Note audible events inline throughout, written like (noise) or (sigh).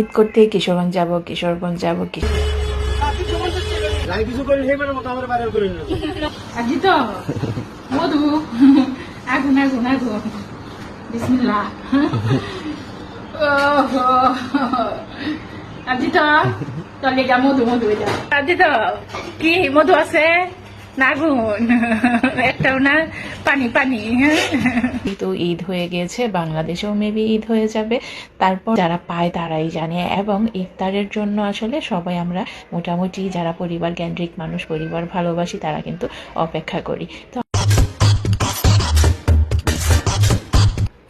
ঈদ করতে কিশোরগঞ্জ যাব কিশোরগঞ্জ যাব কিশোর যাই কিছু করেন সেইবার মতো আমার বাইরে করেন না আজি তো মধু? আগুন আগুন আগুন বিসমিল্লাহ। ওহো। আজি তো মধু মধু এটা আজি কি মধু আছে? না আগুন একটাও না? পানি পানি। কিন্তু ঈদ হয়ে গেছে, বাংলাদেশেও মেবি ঈদ হয়ে যাবে। তারপর যারা পায় তারাই জানে। এবং ইফতারের জন্য আসলে সবাই আমরা মোটামুটি যারা পরিবার কেন্দ্রিক মানুষ, পরিবার ভালোবাসি, তারা কিন্তু অপেক্ষা করি। তো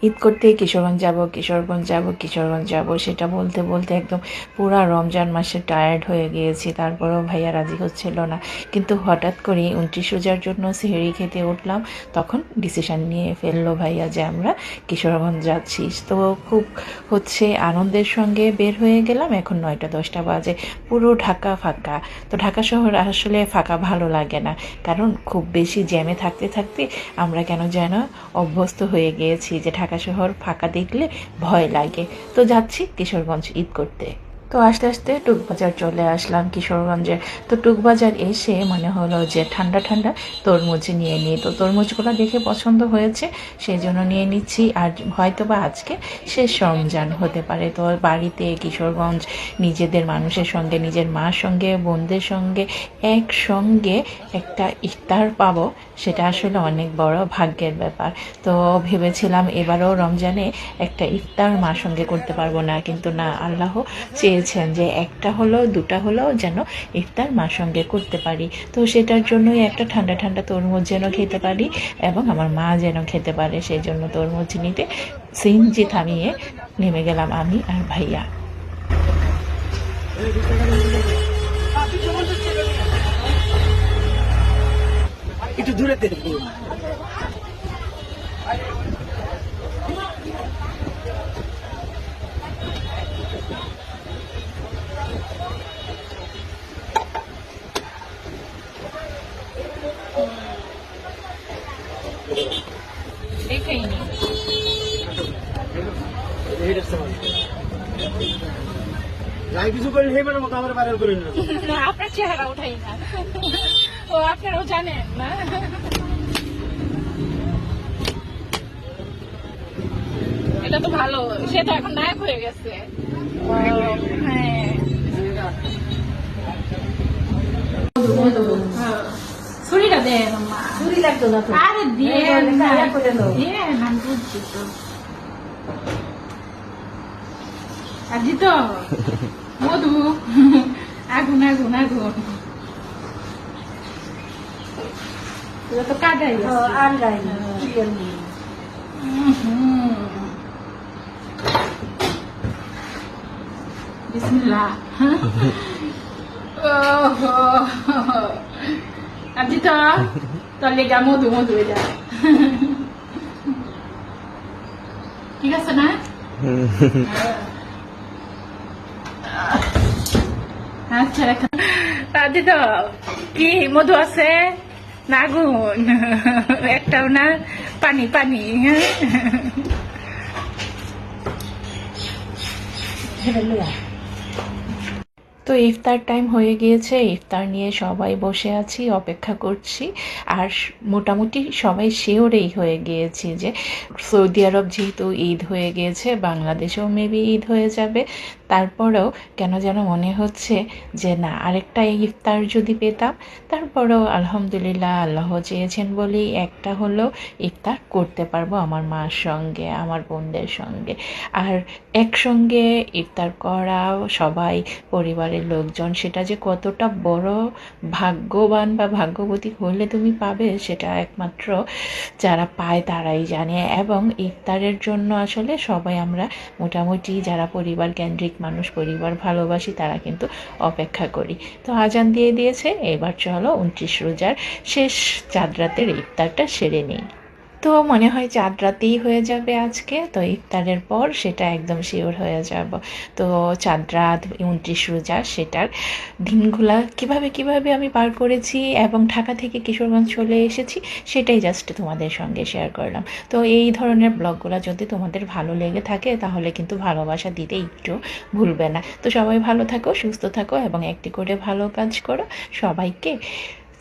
ঈদ করতে কিশোরগঞ্জ যাব কিশোরগঞ্জ যাব কিশোরগঞ্জ যাব, সেটা বলতে বলতে একদম পুরা রমজান মাসে টায়ার্ড হয়ে গিয়েছি, তারপরেও ভাইয়া রাজি হচ্ছিল না। কিন্তু হঠাৎ করে উনত্রিশ রোজার জন্য সেহেরি খেতে উঠলাম, তখন ডিসিশন নিয়ে ফেলল ভাইয়া যে আমরা কিশোরগঞ্জ যাচ্ছি। তো খুব হচ্ছে আনন্দের সঙ্গে বের হয়ে গেলাম, এখন নয়টা দশটা বাজে, পুরো ঢাকা ফাঁকা। তো ঢাকা শহর আসলে ফাঁকা ভালো লাগে না, কারণ খুব বেশি জ্যামে থাকতে থাকতে আমরা কেন যেন অভ্যস্ত হয়ে গিয়েছি যে ঢাকা শহর ফাঁকা দেখলে ভয় লাগে। তো যাচ্ছি কিশোরগঞ্জ ঈদ করতে। তো আস্তে আস্তে টুকবাজার চলে আসলাম কিশোরগঞ্জে। তো টুকবাজার এসে মনে হলো যে ঠান্ডা ঠান্ডা তরমুজ নিয়ে নিই। তো তরমুজগুলো দেখে পছন্দ হয়েছে সেই জন্য নিয়ে নিচ্ছি। আর হয়তো বা আজকে শেষ রমজান হতে পারে। তো বাড়িতে কিশোরগঞ্জ নিজেদের মানুষের সঙ্গে, নিজের মার সঙ্গে, বোনদের সঙ্গে একসঙ্গে একটা ইফতার পাবো, সেটা আসলে অনেক বড় ভাগ্যের ব্যাপার। তো ভেবেছিলাম এবারও রমজানে একটা ইফতার মার সঙ্গে করতে পারব না, কিন্তু না, আল্লাহ চেয়েছেন যে একটা হলো, দুটা হলেও যেন ইফতার মার সঙ্গে করতে পারি। তো সেটার জন্যই একটা ঠান্ডা ঠান্ডা তরমুজ যেন খেতে পারি এবং আমার মা যেন খেতে পারে, সেই জন্য তরমুজ নিতে সিনজি থামিয়ে নেমে গেলাম আমি আর ভাইয়া। একটু দূরে যাই কিছু করেন সেইবার মতো আমার বাইরে করেন না না আপনার চেহারা ওঠাই না। ও আপনারাও জানেন না। এটা তো ভালো সে তো এখন নায়ক হয়ে গেছে হ্যাঁ হ্যাঁ। ছুরিটা দেন মা চুরি লাগতো না তো? আরে দিয়ে এই করে দাও। দিয়ে আমি বুঝছি তো। আজি তো মধু। আগুন আগুন আগুন। তো কাটাই আর গাই না। বিসমিল্লাহ। (laughs) ওহো। আজি তো লেগা মধু মধু এটা ঠিক আছে না? আচ্ছা রেখা। তো কি মধু আছে? না আগুন একটাও না? পানি পানি। হ্যাঁ। তো ইফতার টাইম হয়ে গিয়েছে, ইফতার নিয়ে সবাই বসে আছি, অপেক্ষা করছি। আর মোটামুটি সবাই শিওরেই হয়ে গিয়েছি যে সৌদি আরব যেহেতু ঈদ হয়ে গিয়েছে, বাংলাদেশেও মেবি ঈদ হয়ে যাবে। তারপরেও কেন যেন মনে হচ্ছে যে, না, আরেকটা ইফতার যদি পেতাম, তারপরেও আলহামদুলিল্লাহ আল্লাহ চেয়েছেন বলেই একটা হলেও ইফতার করতে পারব আমার মার সঙ্গে, আমার বোনদের সঙ্গে। আর একসঙ্গে ইফতার করা, সবাই, পরিবারের লোকজন, সেটা যে কতটা বড় ভাগ্যবান বা ভাগ্যবতী হলে তুমি পাবে, সেটা একমাত্র যারা পায় তারাই জানে। এবং ইফতারের জন্য আসলে সবাই আমরা মোটামুটি যারা পরিবার কেন্দ্রিক মানুষ, পরিবার ভালোবাসি, তারা কিন্তু অপেক্ষা করি। তো আজান দিয়ে দিয়েছে, এবার চলো উনত্রিশ রোজার শেষ চাঁদ রাতের ইফতারটা সেরে নিই। তো মনে হয় চাঁদ রাতেই হয়ে যাবে আজকে, তো ইফতারের পর সেটা একদম শিওর হয়ে যাব। তো চাঁদ রাত উনত্রিশ রোজা সেটার দিনগুলা কীভাবে কীভাবে আমি পার করেছি এবং ঢাকা থেকে কিশোরগঞ্জ চলে এসেছি সেটাই জাস্ট তোমাদের সঙ্গে শেয়ার করলাম। তো এই ধরনের ব্লগগুলো যদি তোমাদের ভালো লেগে থাকে তাহলে কিন্তু ভালোবাসা দিতে একটু ভুলবে না। তো সবাই ভালো থাকো, সুস্থ থাকো এবং একটি করে ভালো কাজ করো। সবাইকে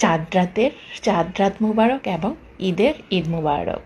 চাঁদ রাতের, চাঁদ রাত মুবারক এবং ঈদের ঈদ মুবারক